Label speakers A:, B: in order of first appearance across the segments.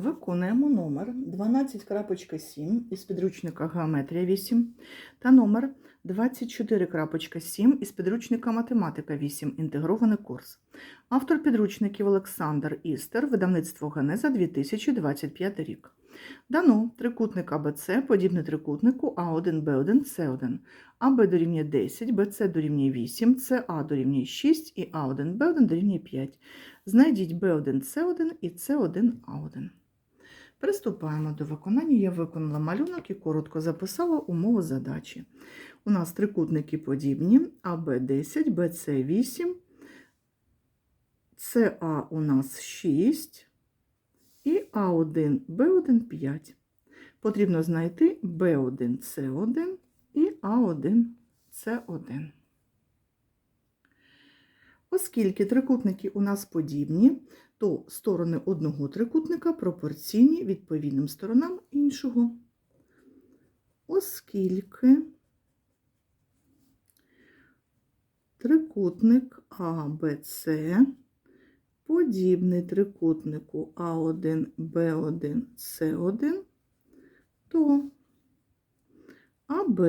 A: Виконуємо номер 12.7 із підручника Геометрія 8 та номер 24.7 із підручника Математика 8. Інтегрований курс. Автор підручників Олександр Істер, видавництво Генеза 2025 рік. Дано трикутник АБЦ, подібний трикутнику А1, Б1, С1. АБ дорівнює 10, БЦ дорівнює 8, СА дорівнює 6 і А1, Б1 дорівнює 5. Знайдіть B1, C1 і C1, A1. Приступаємо до виконання. Я виконала малюнок і коротко записала умову задачі. У нас трикутники подібні, АБ 10, БЦ 8, СА у нас 6 і А1, Б1 5. Потрібно знайти B1, C1 і А1, С1. Оскільки трикутники у нас подібні, то сторони одного трикутника пропорційні відповідним сторонам іншого. Оскільки трикутник АБЦ подібний трикутнику А1, Б1, С1, то АБ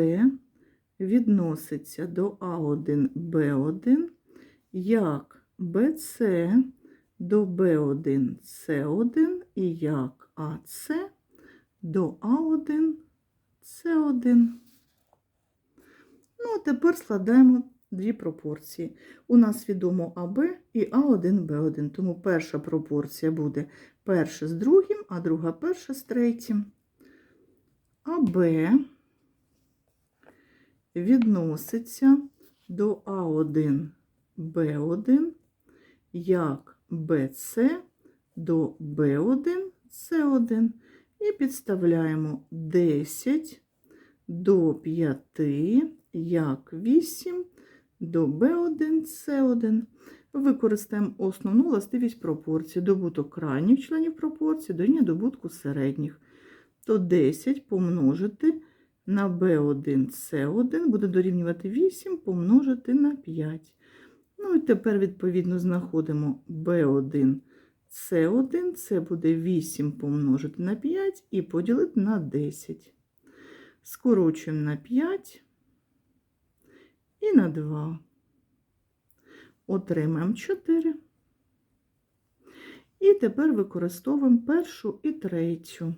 A: відноситься до А1, Б1 як BC до B1 C1 і як AC до A1 C1. Ну, а тепер складаємо дві пропорції. У нас відомо АБ і А1, Б1, тому перша пропорція буде перша з другим, а друга перша з третім. АБ відноситься до А1 B1 як BC до B1 C1 і підставляємо 10 до 5 як 8 до B1 C1. Використаємо основну властивість пропорції. Добуток крайніх членів пропорції дорівнює добутку середніх. То 10 помножити на B1 C1 буде дорівнювати 8 помножити на 5. Ну і тепер, відповідно, знаходимо B1, C1, це буде 8 помножити на 5 і поділити на 10. Скорочуємо на 5 і на 2. Отримаємо 4. І тепер використовуємо першу і третю.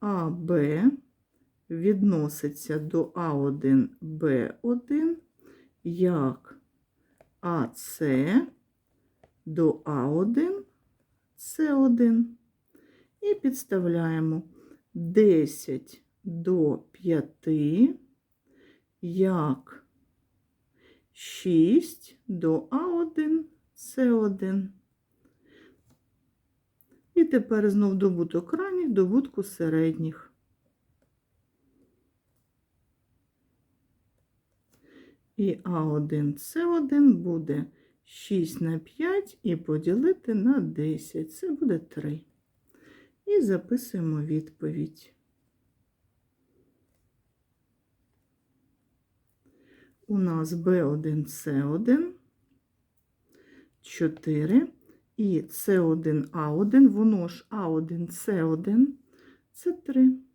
A: АБ відноситься до А1, Б1 як АС до А1, С1 і підставляємо 10 до 5 як 6 до А1, С1. І тепер знов добуток ранніх, добутку середніх. І А1, С1 буде 6 на 5 і поділити на 10. Це буде 3. І записуємо відповідь. У нас Б1, С1, 4. І С1, А1, воно ж А1, С1, це 3.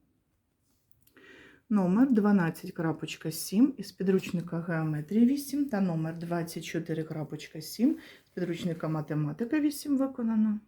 A: Номер 12.7 із підручника геометрії 8 та номер 24.7 з підручника Математика 8 виконано.